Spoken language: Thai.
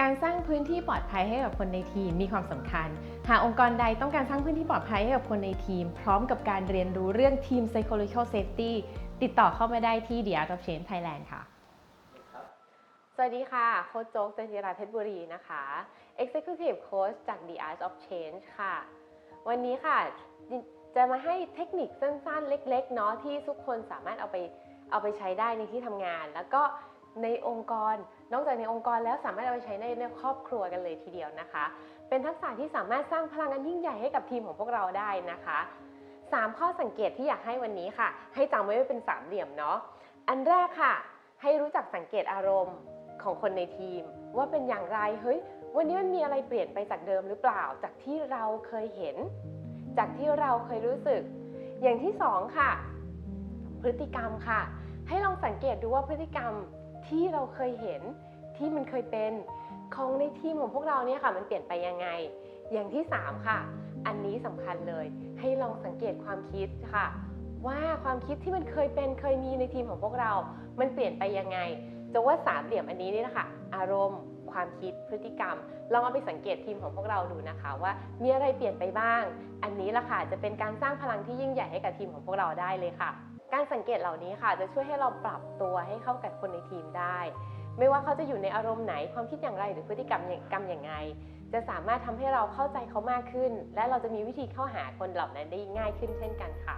การสร้างพื้นที่ปลอดภัยให้กับคนในทีมมีความสำคัญ หากองค์กรใดต้องการสร้างพื้นที่ปลอดภัยให้กับคนในทีม พร้อมกับการเรียนรู้เรื่อง Team Psychological Safety ติดต่อเข้ามาได้ที่ The Art of Change Thailand ค่ะ สวัสดีค่ะ โค้ชโจ๊กเจนจิราเพชรบุรีนะคะ Executive Coach จาก The Art of Change ค่ะ วันนี้ค่ะ จะมาให้เทคนิคสั้นๆ เล็ก ๆ เนาะที่ทุกคนสามารถเอาไปเอาไปใช้ได้ในที่ทำงาน แล้วก็ ในองค์กร นอกจากในองค์กรแล้วสามารถเอาไปใช้ในในครอบครัวกันเลยทีเดียวนะคะ เป็นทักษะที่สามารถสร้างพลังอันยิ่งใหญ่ให้กับทีมของพวกเราได้นะคะสามข้อสังเกตที่อยากให้วันนี้ค่ะ ให้จำไว้เป็นสามเหลี่ยมเนาะ อันแรกค่ะ ให้รู้จักสังเกตอารมณ์ของคนในทีม ว่าเป็นอย่างไร เฮ้ย วันนี้มันมีอะไรเปลี่ยนไปจากเดิมหรือเปล่า จากที่เราเคยเห็น จากที่เราเคยรู้สึก อย่างที่สองค่ะ พฤติกรรมค่ะ ให้ลองสังเกตดูว่าพฤติกรรม ที่เราเคยเห็นที่มันเคยเป็นของในทีมของพวกเราเนี่ยค่ะ มันเปลี่ยนไปยังไง อย่างที่สามค่ะ อันนี้สำคัญเลย ให้ลองสังเกตความคิดค่ะ ว่าความคิดที่มันเคยเป็นเคยมีในทีมของพวกเรา มันเปลี่ยนไปยังไงจะว่าสามเหลี่ยมอันนี้นี่นะคะ อารมณ์ ความคิดพฤติกรรม ลองเอาไปสังเกตทีมของพวกเราดูนะคะว่ามีอะไรเปลี่ยนไปบ้าง อันนี้ละค่ะจะเป็นการสร้างพลังที่ยิ่งใหญ่ให้กับทีมของพวกเราได้เลยค่ะ การสังเกตเหล่านี้ค่ะ จะช่วยให้เราปรับตัวให้เข้ากับคนในทีมได้ ไม่ว่าเขาจะอยู่ในอารมณ์ไหนความคิดอย่างไรหรือพฤติกรรมกรรมอย่างไงจะสามารถทำให้เราเข้าใจเขามากขึ้น และเราจะมีวิธีเข้าหาคนเหล่านั้นได้ง่ายขึ้นเช่นกันค่ะ